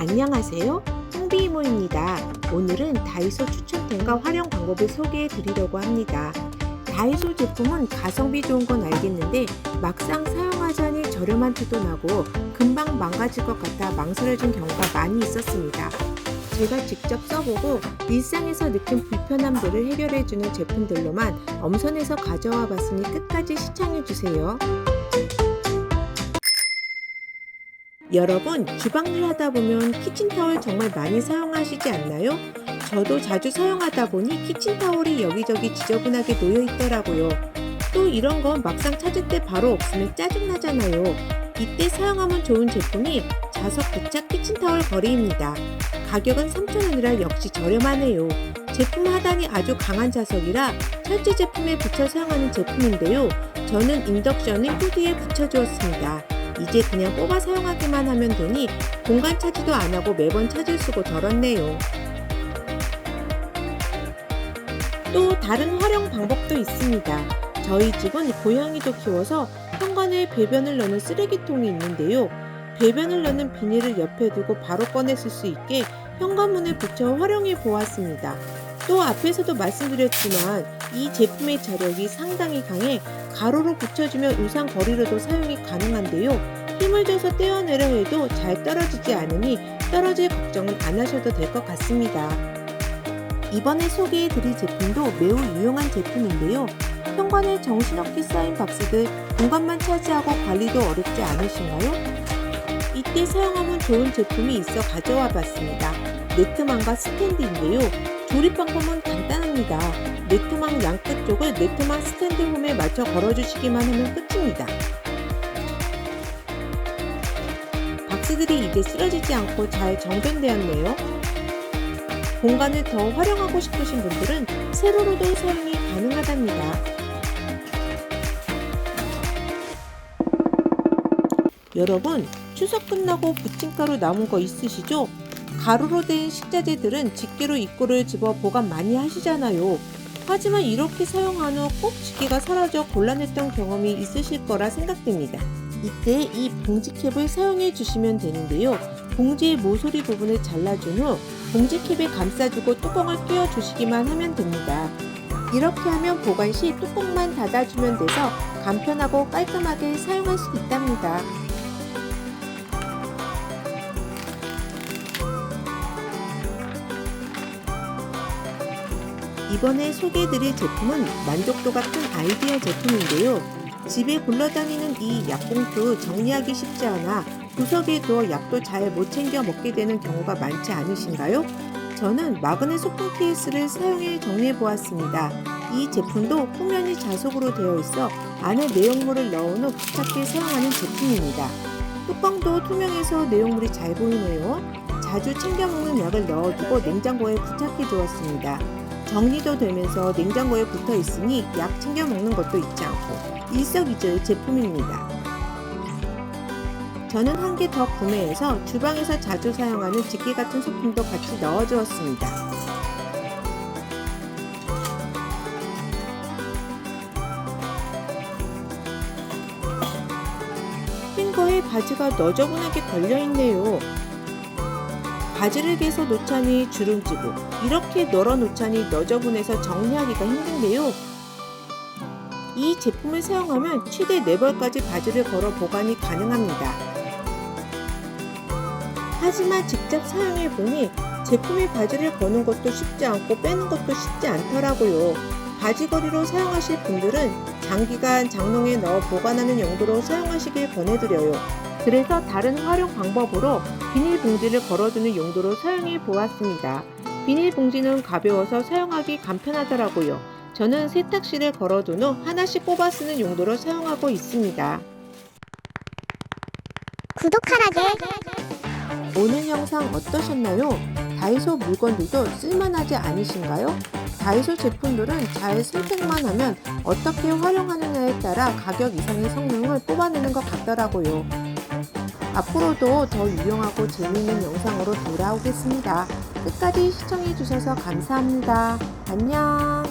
안녕하세요. 홍비 이모입니다. 오늘은 다이소 추천템과 활용 방법을 소개해 드리려고 합니다. 다이소 제품은 가성비 좋은 건 알겠는데 막상 사용하자니 저렴한 티도 나고 금방 망가질 것 같아 망설여진 경우가 많이 있었습니다. 제가 직접 써보고 일상에서 느낀 불편함들을 해결해주는 제품들로만 엄선해서 가져와 봤으니 끝까지 시청해주세요. 여러분, 주방일 하다 보면 키친타월 정말 많이 사용하시지 않나요? 저도 자주 사용하다 보니 키친타월이 여기저기 지저분하게 놓여 있더라고요. 또 이런 건 막상 찾을 때 바로 없으면 짜증나잖아요. 이때 사용하면 좋은 제품이 자석 부착 키친타월 거리입니다. 가격은 3,000원이라 역시 저렴하네요. 제품 하단이 아주 강한 자석이라 철제 제품에 붙여 사용하는 제품인데요. 저는 인덕션을 후드에 붙여주었습니다. 이제 그냥 뽑아 사용하기만 하면 되니 공간 차지도 안 하고 매번 차질 쓰고 덜었네요. 또 다른 활용 방법도 있습니다. 저희 집은 고양이도 키워서 현관에 배변을 넣는 쓰레기통이 있는데요. 배변을 넣는 비닐을 옆에 두고 바로 꺼내 쓸 수 있게 현관문에 붙여 활용해 보았습니다. 또 앞에서도 말씀드렸지만 이 제품의 저력이 상당히 강해 가로로 붙여주면 우상 거리로도 사용이 가능한데요. 힘을 줘서 떼어내려 해도 잘 떨어지지 않으니 떨어질 걱정은 안 하셔도 될 것 같습니다. 이번에 소개해드릴 제품도 매우 유용한 제품인데요. 현관에 정신없게 쌓인 박스들 공간만 차지하고 관리도 어렵지 않으신가요? 이때 사용하면 좋은 제품이 있어 가져와 봤습니다. 네트망과 스탠드인데요. 조립 방법은 간단합니다. 네트망 양끝 쪽을 네트망 스탠드 홈에 맞춰 걸어주시기만 하면 끝입니다. 박스들이 이제 쓰러지지 않고 잘 정돈되었네요. 공간을 더 활용하고 싶으신 분들은 세로로도 사용이 가능하답니다. 여러분, 추석 끝나고 부침가루 남은 거 있으시죠? 가루로 된 식자재들은 집게로 입구를 집어 보관 많이 하시잖아요. 하지만 이렇게 사용한 후 꼭 집게가 사라져 곤란했던 경험이 있으실 거라 생각됩니다. 이때 이 봉지캡을 사용해 주시면 되는데요. 봉지의 모서리 부분을 잘라준 후 봉지캡에 감싸주고 뚜껑을 끼워 주시기만 하면 됩니다. 이렇게 하면 보관 시 뚜껑만 닫아주면 돼서 간편하고 깔끔하게 사용할 수 있답니다. 이번에 소개해드릴 제품은 만족도가 큰 아이디어 제품인데요. 집에 굴러다니는 이 약봉투 정리하기 쉽지 않아 구석에 두어 약도 잘 못 챙겨 먹게 되는 경우가 많지 않으신가요? 저는 마그넷 소품 케이스를 사용해 정리해 보았습니다. 이 제품도 후면이 자석으로 되어 있어 안에 내용물을 넣은 후 부착해 사용하는 제품입니다. 뚜껑도 투명해서 내용물이 잘 보이네요. 자주 챙겨 먹는 약을 넣어두고 냉장고에 부착해 두었습니다. 정리도 되면서 냉장고에 붙어 있으니 약 챙겨 먹는 것도 잊지 않고 일석이조의 제품입니다. 저는 한 개 더 구매해서 주방에서 자주 사용하는 집게 같은 소품도 같이 넣어 주었습니다. 행거에 바지가 너저분하게 걸려 있네요. 바지를 개서 놓자니 주름지고 이렇게 널어 놓자니 너저분해서 정리하기가 힘든데요. 이 제품을 사용하면 최대 4벌까지 바지를 걸어 보관이 가능합니다. 하지만 직접 사용해 보니 제품의 바지를 거는 것도 쉽지 않고 빼는 것도 쉽지 않더라고요. 바지걸이로 사용하실 분들은 장기간 장롱에 넣어 보관하는 용도로 사용하시길 권해드려요. 그래서 다른 활용 방법으로 비닐봉지를 걸어두는 용도로 사용해 보았습니다. 비닐봉지는 가벼워서 사용하기 간편하더라고요. 저는 세탁실에 걸어둔 후 하나씩 뽑아 쓰는 용도로 사용하고 있습니다. 구독하라게 오늘 영상 어떠셨나요? 다이소 물건들도 쓸만하지 않으신가요? 다이소 제품들은 잘 선택만 하면 어떻게 활용하느냐에 따라 가격 이상의 성능을 뽑아내는 것 같더라고요. 앞으로도 더 유용하고 재미있는 영상으로 돌아오겠습니다. 끝까지 시청해주셔서 감사합니다. 안녕!